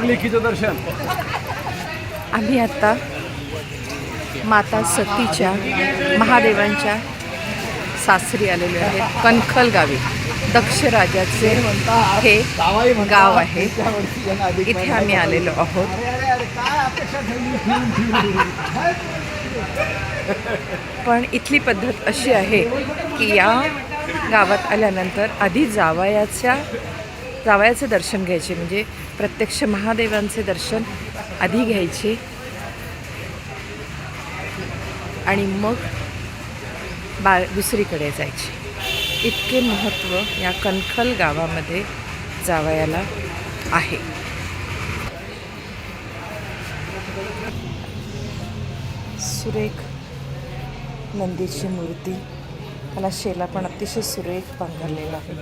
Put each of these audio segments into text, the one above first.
लेखीचं दर्शन. आम्ही आता माता सतीच्या महादेवांच्या सासरी आलेले आहे कणखल गावी. दक्ष राजाचे हे गाव आहे. इथे आम्ही आलेलो आहोत. पण इथली पद्धत अशी आहे की या गावात आल्यानंतर आधी जावयाच्या जावयाचे दर्शन घ्यायचे म्हणजे प्रत्यक्ष महादेवांचे दर्शन आधी घ्यायचे. आणि मग बा दुसरीकडे जायचे. इतके महत्त्व या कणखल गावामध्ये जावयाला आहे. सुरेख नंदीची मूर्ती मला शेला पण अतिशय सुरेख पांघरलेला आहे.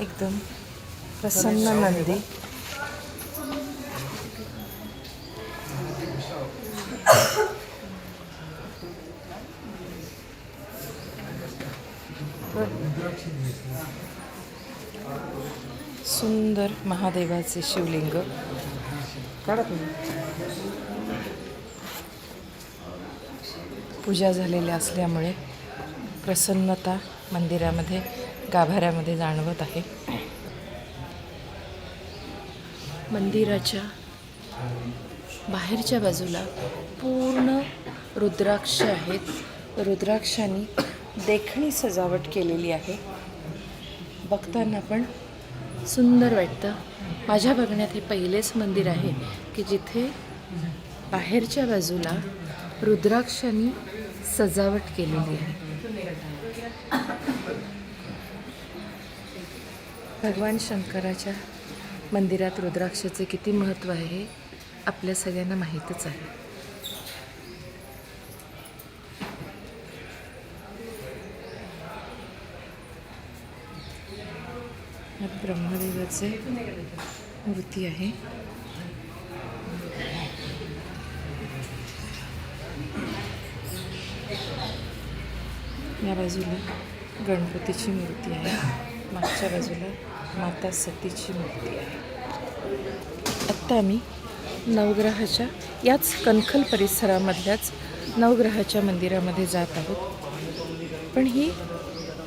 एकदम प्रसन्न नंदी. सुंदर महादेवाचे शिवलिंग. पूजा झालेल्या असल्यामुळे प्रसन्नता मंदिरामध्ये गाभाऱ्यामध्ये जाणवत आहे. मंदिराच्या बाहेरच्या बाजूला पूर्ण रुद्राक्ष आहेत. रुद्राक्षांनी देखणी सजावट केलेली आहे. बघताना पण सुंदर वाटतं. माझ्या बघण्यात हे पहिलेच मंदिर आहे की जिथे बाहेरच्या बाजूला रुद्राक्षांनी सजावट केलेली आहे. भगवान शंकराच्या मंदिरात रुद्राक्षाचे किती महत्त्व आहे हे आपल्या सगळ्यांना माहीतच आहे. ब्रह्मदेवाचे मूर्ती आहे. या बाजूला गणपतीची मूर्ती आहे. मागच्या बाजूला माता सतीची मूर्ती आहे. आत्ता आम्ही नवग्रहाच्या याच कणखल परिसरामधल्याच नवग्रहाच्या मंदिरामध्ये जात आहोत. पण ही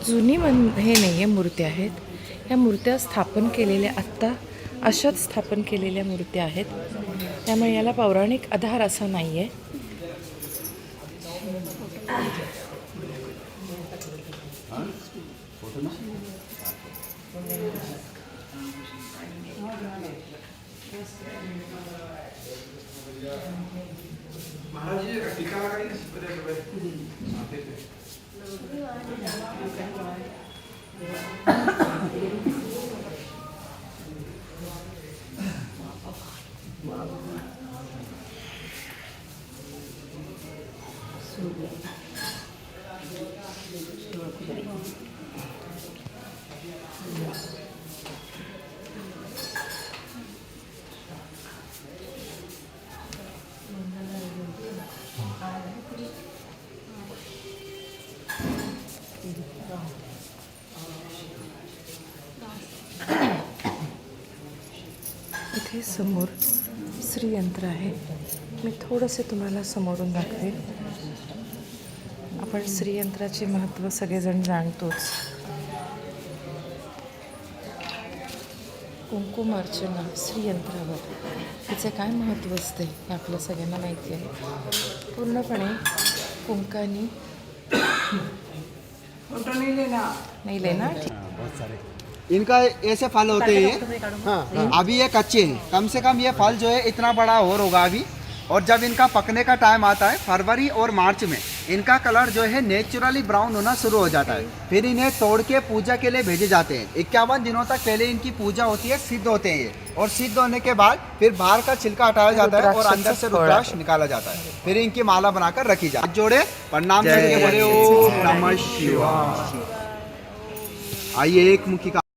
जुनी मन हे नाही आहे मूर्त्या आहेत. या मूर्त्या स्थापन केलेल्या आत्ता अशाच स्थापन केलेल्या मूर्त्या आहेत. त्यामुळे याला पौराणिक आधार असा नाही? आहे મહારાજજી ટીકા લગાડી બધા બધા સાથે Thank you. इथे समोर श्रीयंत्र आहे. मी थोडंसे तुम्हाला समोरून दाखवेन. आपण श्रीयंत्राचे महत्त्व सगळेजण जाणतोच. कुंकुम अर्चना श्रीयंत्रावर. तिचे काय महत्त्व असते हे आपल्या सगळ्यांना माहिती आहे. पूर्णपणे कुंकानी नाही लेना. इनका ऐसे फल होते हैं। हाँ, अभी ये कच्चे हैं। कम से कम ये फल जो है इतना बड़ा और होगा अभी। और जब इनका पकने का टाइम आता है फरवरी और मार्च में इनका कलर जो है नेचुरली ब्राउन होना शुरू हो जाता है। फिर इन्हें तोड़ के पूजा के लिए भेजे जाते हैं। इक्यावन दिनों तक पहले इनकी पूजा होती है सिद्ध होते हैं। ये और सिद्ध होने के बाद फिर बाहर का छिलका हटाया जाता है और अंदर से रुद्राक्ष निकाला जाता है। फिर इनकी माला बनाकर रखी जाती है। जोड़े प्रणाम करके बोले ओम नमः शिवाय। आइए एक मुखी का